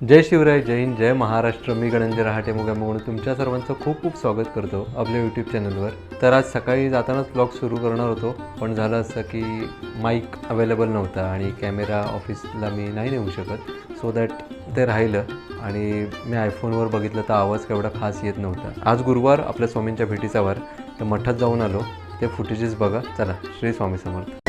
जय शिवराय जय हिंद जय महाराष्ट्र. मी गणंजय रहाटे मुगा म्हणून तुमच्या सर्वांचं खूप खूप स्वागत करतो आपल्या यूट्यूब चॅनलवर तर आज सकाळी जातानाच ब्लॉग सुरू करणार होतो पण झालं असं की माईक अवेलेबल नव्हता आणि कॅमेरा ऑफिसला मी नाही नेऊ शकत. सो दॅट ते राहिलं आणि मी आयफोनवर बघितलं तर आवाज केवढा खास येत नव्हता. आज गुरुवार आपल्या स्वामींच्या भेटीचा वार. तर मठात जाऊन आलो. ते फुटेजेस बघा. चला श्री स्वामी समर्थ.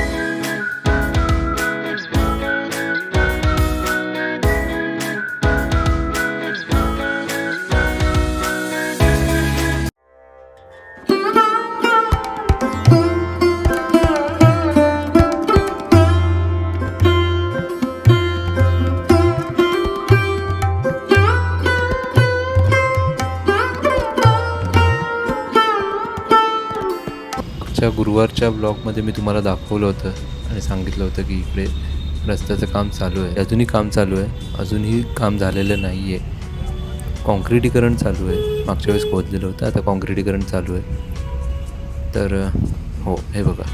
मागच्या गुरुवारच्या ब्लॉगमध्ये मी तुम्हाला दाखवलं होतं आणि सांगितलं होतं की इकडे रस्त्याचं काम चालू आहे. अजूनही काम चालू आहे. अजूनही काम झालेलं नाही आहे कॉन्क्रिटीकरण चालू आहे. मागच्या वेळेस खोदलेलं होतं. आता कॉन्क्रिटीकरण चालू आहे. तर हो हे बघा.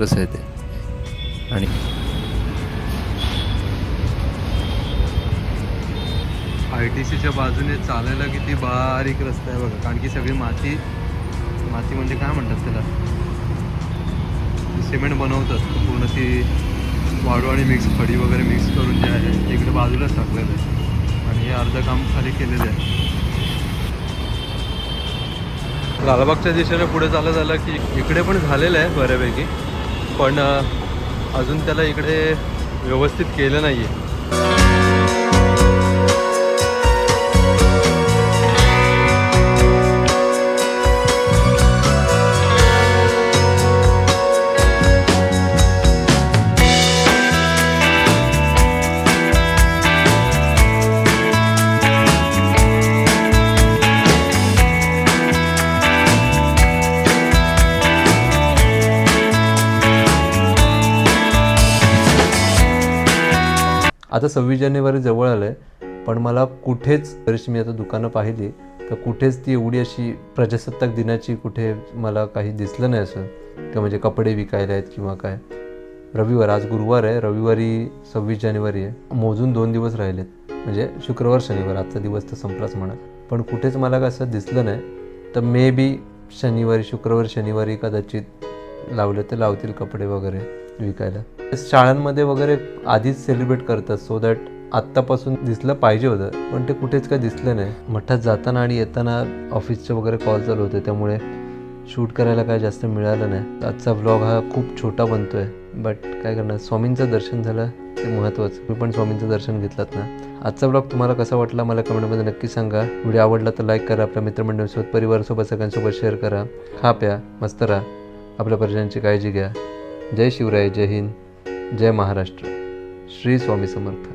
कसं आहे ते? आणि आय टी सीच्या बाजूने चालायला किती बारीक रस्ता आहे बघा. कारण की सगळी माती माती म्हणजे काय म्हणतात त्याला? सिमेंट बनवतात. पूर्ण ती वाळू आणि मिक्स खडी वगैरे मिक्स करून जे आहे ते इकडे बाजूलाच टाकलेलं आहे. आणि हे अर्ध काम खाली केलेलं आहे. लालबागच्या दिशेने पुढे चालत झालं की इकडे पण झालेलं आहे बऱ्यापैकी. पण अजून त्याला इकडे व्यवस्थित केलं नाही आहे आता सव्वीस जानेवारी जवळ आलं आहे पण मला कुठेच बरीचशी मी आता दुकानं पाहिली तर कुठेच ती एवढी अशी प्रजासत्ताक दिनाची कुठे मला काही दिसलं नाही असं. किंवा म्हणजे कपडे विकायला आहेत किंवा काय. रविवार आज गुरुवार आहे रविवारी सव्वीस जानेवारी आहे. मोजून दोन दिवस राहिलेत. म्हणजे शुक्रवार शनिवार आजचा दिवस तर संपलाच म्हणा. पण कुठेच मला काय असं दिसलं नाही. तर मे बी शनिवारी शुक्रवार शनिवारी कदाचित लावले तर लावतील कपडे वगैरे विकायला. शाळांमध्ये वगैरे आधीच सेलिब्रेट करतात सो दॅट आत्तापासून दिसलं पाहिजे होतं पण ते कुठेच काय दिसलं नाही. मठात जाताना आणि येताना ऑफिसचे वगैरे कॉल चालू होते त्यामुळे शूट करायला काय जास्त मिळालं नाही. आजचा व्लॉग हा खूप छोटा बनतोय बट काय करणार स्वामींचं दर्शन झालं ते महत्त्वाचं मी पण स्वामींचं दर्शन घेतलात ना. आजचा ब्लॉग तुम्हाला कसा वाटला मला कमेंटमध्ये नक्की सांगा. व्हिडिओ आवडला तर लाईक करा आपल्या मित्रमंडळींसोबत परिवारासोबत सगळ्यांसोबत शेअर करा. खा प्या मस्त राहा. आपल्या परिजनांची काळजी घ्या. जय शिवराय जय हिंद. जय महाराष्ट्र. श्री स्वामी समर्थ.